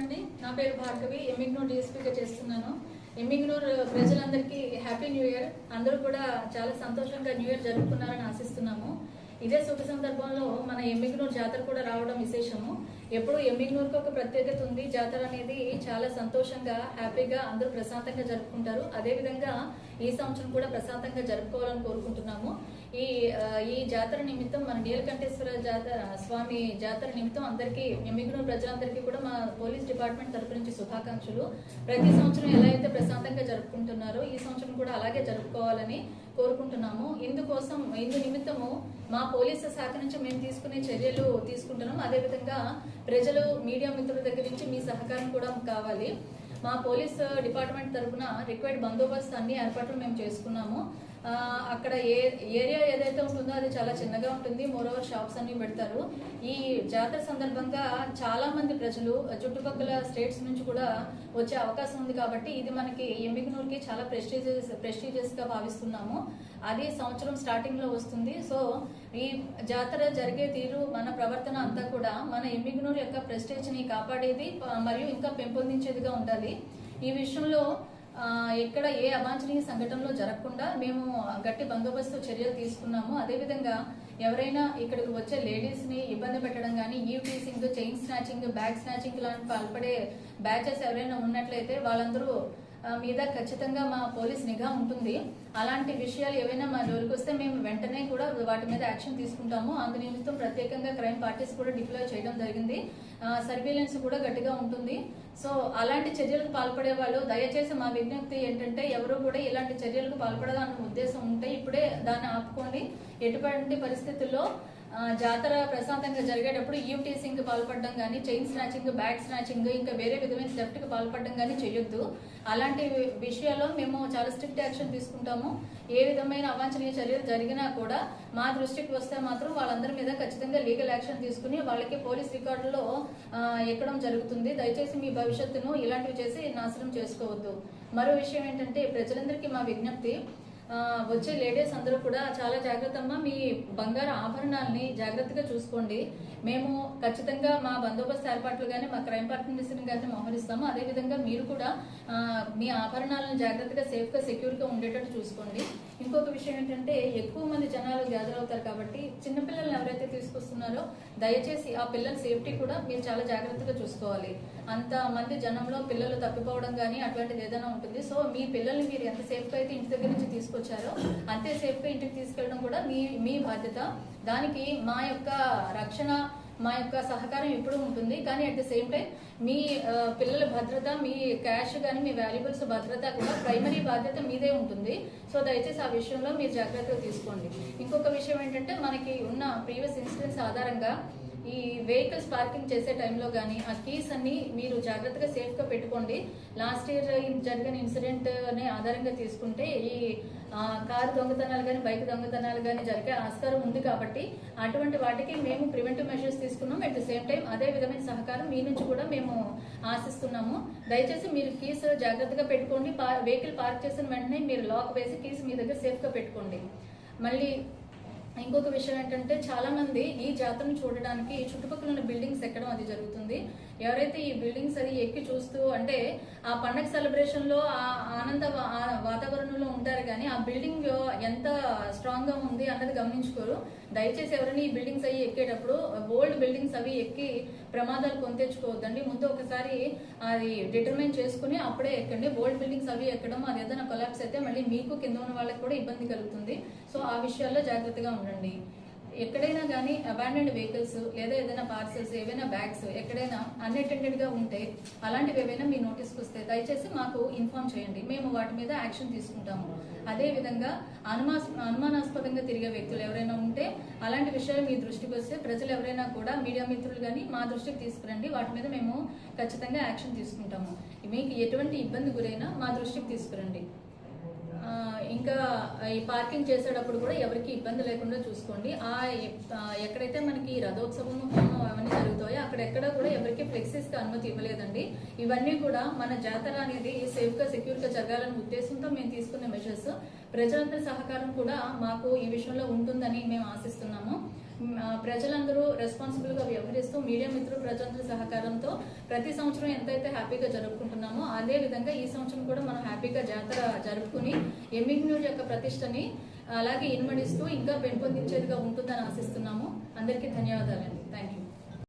అండి నా పేరు భార్గవి. ఎమ్మిగ్నూర్ డిఎస్పీగా చేస్తున్నాను. ఎమ్మిగ్నూర్ ప్రజలందరికీ హ్యాపీ న్యూ ఇయర్ అందరూ కూడా చాలా సంతోషంగా న్యూ ఇయర్ జరుపుకున్నారని ఆశిస్తున్నాము. ఇదే శుభ సందర్భంలో మన ఎమ్మిగ్నూర్ జాతర కూడా రావడం విశేషము. ఎప్పుడు ఎమ్మిగ్నూర్కి ఒక ప్రత్యేకత ఉంది. జాతర అనేది చాలా సంతోషంగా హ్యాపీగా అందరూ ప్రశాంతంగా జరుపుకుంటారు. అదేవిధంగా ఈ సంవత్సరం కూడా ప్రశాంతంగా జరుపుకోవాలని కోరుకుంటున్నాము. ఈ ఈ జాతర నిమిత్తం మన నీలకంఠేశ్వర జాతర స్వామి జాతర నిమిత్తం అందరికీ ఎమ్మిగ్నూర్ ప్రజలందరికీ కూడా మా పోలీస్ డిపార్ట్మెంట్ తరపు నుంచి శుభాకాంక్షలు. ప్రతి సంవత్సరం ఎలా అయితే ప్రశాంతంగా జరుపుకుంటున్నారో ఈ సంవత్సరం కూడా అలాగే జరుపుకోవాలని కోరుకుంటున్నాము. ఇందుకోసం ఇందు నిమిత్తము మా పోలీసు శాఖ నుంచి మేము తీసుకునే చర్యలు తీసుకుంటున్నాము. అదేవిధంగా ప్రజలు మీడియా మిత్రుల దగ్గర నుంచి మీ సహకారం కూడా కావాలి. మా పోలీస్ uh, డిపార్ట్మెంట్ తరఫున రిక్వైర్డ్ బందోబస్తు అన్ని ఏర్పాట్లు మేము చేసుకున్నాము. అక్కడ ఏ ఏరియా ఏదైతే ఉంటుందో అది చాలా చిన్నగా ఉంటుంది. మోరోవర్ షాప్స్ అన్ని పెడతారు. ఈ జాతర సందర్భంగా చాలా మంది ప్రజలు చుట్టుపక్కల స్టేట్స్ నుంచి కూడా వచ్చే అవకాశం ఉంది కాబట్టి ఇది మనకి ఎమ్మిగనూరుకి చాలా ప్రెస్టీజియస్ ప్రెస్టీజియస్గా భావిస్తున్నాము. అది సంవత్సరం స్టార్టింగ్లో వస్తుంది. సో ఈ జాతర జరిగే తీరు మన ప్రవర్తన అంతా కూడా మన ఎమ్మిగనూరు యొక్క ప్రెస్టేజ్ని కాపాడేది మరియు ఇంకా పెంపొందించేదిగా ఉండాలి. ఈ విషయంలో ఎక్కడ ఏ అవాంఛనీయ సంఘటనలో జరగకుండా మేము గట్టి బందోబస్తు చర్యలు తీసుకున్నాము. అదేవిధంగా ఎవరైనా ఇక్కడికి వచ్చే లేడీస్ని ఇబ్బంది పెట్టడం కానీ eve teasing chain snatching bag snatching లాంటి పాల్పడే బ్యాచెస్ ఎవరైనా ఉన్నట్లయితే వాళ్ళందరూ మీద ఖచ్చితంగా మా పోలీస్ నిఘా ఉంటుంది. అలాంటి విషయాలు ఏవైనా మా జోలికి వస్తే మేము వెంటనే కూడా వాటి మీద యాక్షన్ తీసుకుంటాము. అందు నిమిత్తం ప్రత్యేకంగా క్రైమ్ పార్టీస్ కూడా డిప్లాయ్ చేయడం జరిగింది. సర్వేలెన్స్ కూడా గట్టిగా ఉంటుంది. సో అలాంటి చర్యలకు పాల్పడే వాళ్ళు దయచేసి మా విజ్ఞప్తి ఏంటంటే ఎవరు కూడా ఇలాంటి చర్యలకు పాల్పడదాన్న ఉద్దేశం ఉంటే ఇప్పుడే దాన్ని ఆపుకోండి. ఎటువంటి పరిస్థితుల్లో జాతర ప్రశాంతంగా జరిగేటప్పుడు ఈవ్ టీసింగ్ పాల్పడడం కానీ చైన్ స్నాచింగ్ బ్యాగ్ స్నాచింగ్ ఇంకా వేరే విధమైన సెఫ్ట్కి పాల్పడడం కానీ చేయొద్దు అలాంటి విషయాల్లో మేము చాలా స్ట్రిక్ట్ యాక్షన్ తీసుకుంటాము. ఏ విధమైన అవాంఛనీయ చర్యలు జరిగినా కూడా మా దృష్టికి వస్తే మాత్రం వాళ్ళందరి మీద ఖచ్చితంగా లీగల్ యాక్షన్ తీసుకుని వాళ్ళకి పోలీస్ రికార్డులో ఎక్కడం జరుగుతుంది. దయచేసి మీ భవిష్యత్తును ఇలాంటివి చేసి నాశనం చేసుకోవద్దు. మరో విషయం ఏంటంటే ప్రజలందరికీ మా విజ్ఞప్తి వచ్చే లేడీస్ అందరూ కూడా చాలా జాగ్రత్త అమ్మా మీ బంగారు ఆభరణాలని జాగ్రత్తగా చూసుకోండి. మేము ఖచ్చితంగా మా బందోబస్తు ఏర్పాట్లు కానీ మా క్రైమ్ పార్టీ కానీ మోహరిస్తాము. అదేవిధంగా మీరు కూడా మీ ఆభరణాలను జాగ్రత్తగా సేఫ్గా సెక్యూర్గా ఉండేటట్టు చూసుకోండి. ఇంకొక విషయం ఏంటంటే ఎక్కువ మంది జనాలు గ్యాదర్ అవుతారు కాబట్టి చిన్నపిల్లల్ని ఎవరైతే తీసుకొస్తున్నారో దయచేసి ఆ పిల్లల సేఫ్టీ కూడా మీరు చాలా జాగ్రత్తగా చూసుకోవాలి. అంత మంది జనంలో పిల్లలు తప్పిపోవడం కానీ అటువంటిది ఏదైనా ఉంటుంది. సో మీ పిల్లల్ని మీరు ఎంత సేఫ్గా అయితే ఇంటి దగ్గర నుంచి తీసుకొచ్చారో అంతే సేఫ్గా ఇంటికి తీసుకెళ్ళడం కూడా మీ మీ బాధ్యత. దానికి మా యొక్క రక్షణ మా యొక్క సహకారం ఎప్పుడూ ఉంటుంది. కానీ అట్ ద సేమ్ టైం మీ పిల్లల భద్రత మీ క్యాష్ కానీ మీ వాల్యుబుల్స్ భద్రత కూడా ప్రైమరీ బాధ్యత మీదే ఉంటుంది. సో దయచేసి ఆ విషయంలో మీరు జాగ్రత్తగా తీసుకోండి. ఇంకొక విషయం ఏంటంటే మనకి ఉన్న ప్రీవియస్ ఇన్సిడెంట్స్ ఆధారంగా ఈ వెహికల్స్ పార్కింగ్ చేసే టైంలో కానీ ఆ కీస్ అన్ని మీరు జాగ్రత్తగా సేఫ్గా పెట్టుకోండి. లాస్ట్ ఇయర్ జరిగిన ఇన్సిడెంట్ని ఆధారంగా తీసుకుంటే ఈ కారు దొంగతనాలు కానీ బైక్ దొంగతనాలు కానీ జరిగే ఆస్కారం ఉంది కాబట్టి అటువంటి వాటికి మేము ప్రివెంటివ్ మెషర్స్ తీసుకున్నాం. అట్ ద సేమ్ టైం అదే విధమైన సహకారం మీ నుంచి కూడా మేము ఆశిస్తున్నాము. దయచేసి మీరు కీస్ జాగ్రత్తగా పెట్టుకోండి. వెహికల్ పార్క్ చేసిన వెంటనే మీరు లాక్ వేసి కీస్ మీ దగ్గర సేఫ్గా పెట్టుకోండి. మళ్ళీ ఇంకొక విషయం ఏంటంటే చాలా మంది ఈ జాతరను చూడడానికి చుట్టుపక్కల ఉన్న బిల్డింగ్స్ ఎక్కడం అది జరుగుతుంది. ఎవరైతే ఈ బిల్డింగ్స్ అది ఎక్కి చూస్తూ అంటే ఆ పండగ సెలబ్రేషన్లో ఆ ఆనంద ఆ వాతావరణంలో ఉంటారు కానీ ఆ బిల్డింగ్ ఎంత స్ట్రాంగ్గా ఉంది అన్నది గమనించుకోరు. దయచేసి ఎవరైనా ఈ బిల్డింగ్స్ అవి ఎక్కేటప్పుడు ఓల్డ్ బిల్డింగ్స్ అవి ఎక్కి ప్రమాదాలు కొంతెచ్చుకోవద్దండి ముందు ఒకసారి అది డిటర్మైన్ చేసుకుని అప్పుడే ఎక్కండి. ఓల్డ్ బిల్డింగ్స్ అవి ఎక్కడం అది ఏదైనా కొలాప్స్ అయితే మళ్ళీ మీకు కింద ఉన్న వాళ్ళకి కూడా ఇబ్బంది కలుగుతుంది. సో ఆ విషయాల్లో జాగ్రత్తగా ఉండండి. ఎక్కడైనా కానీ అబాండెడ్ వెహికల్స్ లేదా ఏదైనా పార్సల్స్ ఏవైనా బ్యాగ్స్ ఎక్కడైనా అన్అటెండెడ్గా ఉంటే అలాంటివి ఏవైనా మీ నోటీస్కి వస్తే దయచేసి మాకు ఇన్ఫార్మ్ చేయండి. మేము వాటి మీద యాక్షన్ తీసుకుంటాము. అదేవిధంగా అనుమాస్ అనుమానాస్పదంగా తిరిగే వ్యక్తులు ఎవరైనా ఉంటే అలాంటి విషయాలు మీ దృష్టికి వస్తే ప్రజలు ఎవరైనా కూడా మీడియా మిత్రులు కానీ మా దృష్టికి తీసుకురండి. వాటి మీద మేము ఖచ్చితంగా యాక్షన్ తీసుకుంటాము. మీకు ఎటువంటి ఇబ్బంది గురైనా మా దృష్టికి తీసుకురండి. ఇంకా ఈ పార్కింగ్ చేసేటప్పుడు కూడా ఎవరికి ఇబ్బంది లేకుండా చూసుకోండి. ఆ ఎక్కడైతే మనకి రథోత్సవం హోమం అవన్నీ జరుగుతాయో అక్కడెక్కడ కూడా ఎవరికి ఫ్లెక్సీస్కి అనుమతి ఇవ్వలేదండి. ఇవన్నీ కూడా మన జాతర అనేది సేఫ్గా సెక్యూర్గా జరగాలనే ఉద్దేశంతో మేము తీసుకున్న మెజర్స్ ప్రజలందరి సహకారం కూడా మాకు ఈ విషయంలో ఉంటుందని మేము ఆశిస్తున్నాము. ప్రజలందరూ రెస్పాన్సిబుల్గా వ్యవహరిస్తూ మీడియా మిత్రులు ప్రజలందరి సహకారంతో ప్రతి సంవత్సరం ఎంతైతే హ్యాపీగా జరుపుకుంటున్నామో అదే విధంగా ఈ సంవత్సరం కూడా మనం హ్యాపీగా జాతర జరుపుకుని ఎమ్మిగ్నూర్ యొక్క ప్రతిష్టని అలాగే ఇన్మడిస్తూ ఇంకా పెంపొందించేదిగా ఉంటుందని ఆశిస్తున్నాము. అందరికీ ధన్యవాదాలండి. Thank you